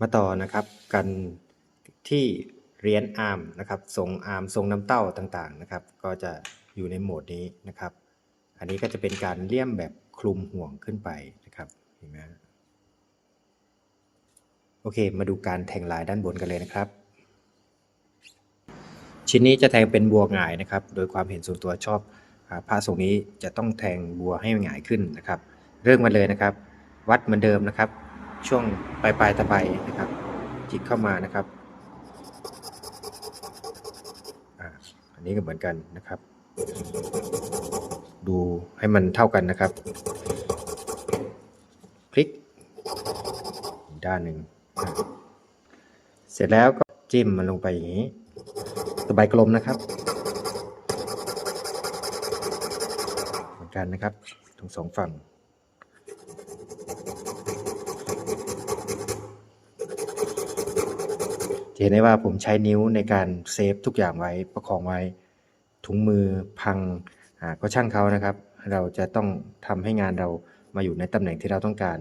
มาต่อนะครับกันที่เรียญอาร์มนะครับทรงอาร์มทรงน้ำเต้าต่างๆนะครับ ก็จะอยู่ในโหมดนี้นะครับ อันนี้ก็จะเป็นการเลี่ยมแบบคลุมห่วงขึ้นไปนะครับเห็นไหมโอเค มาดูการแทงลายด้านบนกันเลยนะครับ ชิ้นนี้จะแทงเป็นบัวหงายนะครับ โดยความเห็นส่วนตัวชอบผ้าทรงนี้จะต้องแทงบัวให้หงายขึ้นนะครับ เริ่มมาเลยนะครับ วัดเหมือนเดิมนะครับ ช่วงปลายปลายตะไบนะครับ จิกเข้ามานะครับอันนี้ก็เหมือนกันนะครับ ดูให้มันเท่ากันนะครับพลิกด้านหนึ่งเสร็จแล้วก็จิ้มมันลงไปอย่างนี้ตะไบกลมนะครับ เหมือนกันนะครับทั้งสองฝั่ง จะ เห็นได้ว่าผมใช้นิ้วในการเซฟทุกอย่างไว้ประคองไว้ ถุงมือพังก็ช่างเขานะครับ เราจะต้องทำให้งานเรามาอยู่ในตำแหน่งที่เราต้องการ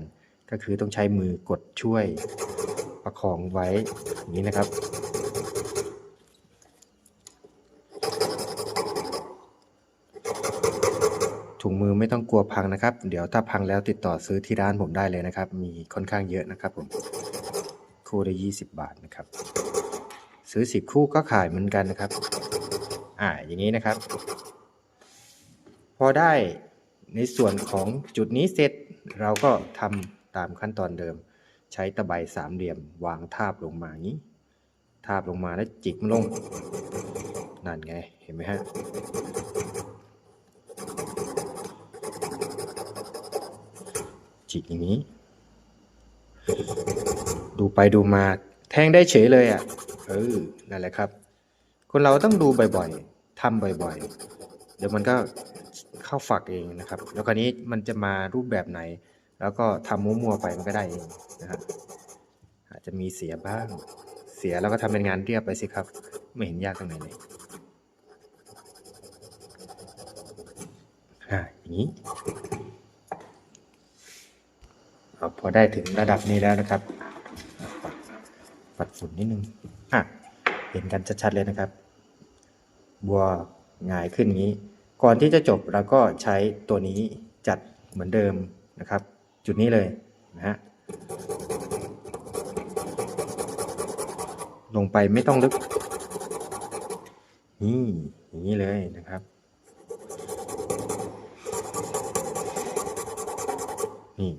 ก็คือต้องใช้มือกดช่วยประคองไว้อย่างนี้นะครับถุงมือไม่ต้องกลัวพังนะครับ เดี๋ยวถ้าพังแล้วติดต่อซื้อที่ร้านผมได้เลยนะครับ มีค่อนข้างเยอะนะครับผม คู่ละ20 บาทนะครับ ซื้อ 10 คู่ก็ขายเหมือนกันนะครับ อ่าอย่างนี้นะครับ พอได้ในส่วนของจุดนี้เสร็จเราก็ทำตามขั้นตอนเดิม ใช้ตะไบสามเหลี่ยม วางทาบลงมาอย่างนี้ ทาบลงมาแล้วจิกมันลง นั่นไงเห็นไหมฮะจิกอย่างนี้ ดูไปดูมา แทงได้เฉยเลยอะ เออ นั่นแหละครับ คนเราต้องดูบ่อยๆทำบ่อยๆ เดี๋ยวมันก็เข้าฝักเองนะครับ แล้วคราวนี้มันจะมารูปแบบไหน แล้วก็ทำมั่วๆไปมันก็ได้เองนะฮะอาจจะมีเสียบ้าง เสียแล้วก็ทำเป็นงานเรียบไปสิครับ ไม่เห็นยากตรงไหนเลยอ่าอย่างนี้พอได้ถึงระดับนี้แล้วนะครับ ปัดฝุ่นนิดนึงอะเห็นกันชัดๆเลยนะครับ บัวหงายขึ้นอย่างนี้ ก่อนที่จะจบเราก็ใช้ตัวนี้จัดเหมือนเดิมนะครับ จุดนี้เลยนะฮะลงไปไม่ต้องลึก นี่อย่างนี้เลยนะครับ นี่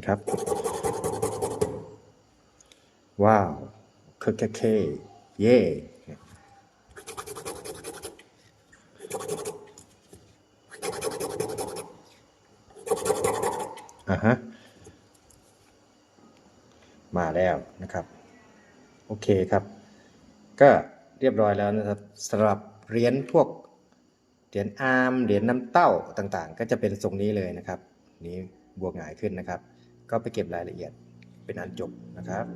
นไหมครับ ว้าวเคเคเคเย่อะฮะ มาแล้วนะครับ โอเคครับ ก็เรียบร้อยแล้วนะครับสำหรับเหรียญพวกเหรียญอาร์มเหรียญน้ำเต้าต่างๆ ก็จะเป็นทรงนี้เลยนะครับ นี้บวกหงายขึ้นนะครับ ก็ไปเก็บรายละเอียดเป็นอันจบนะครับ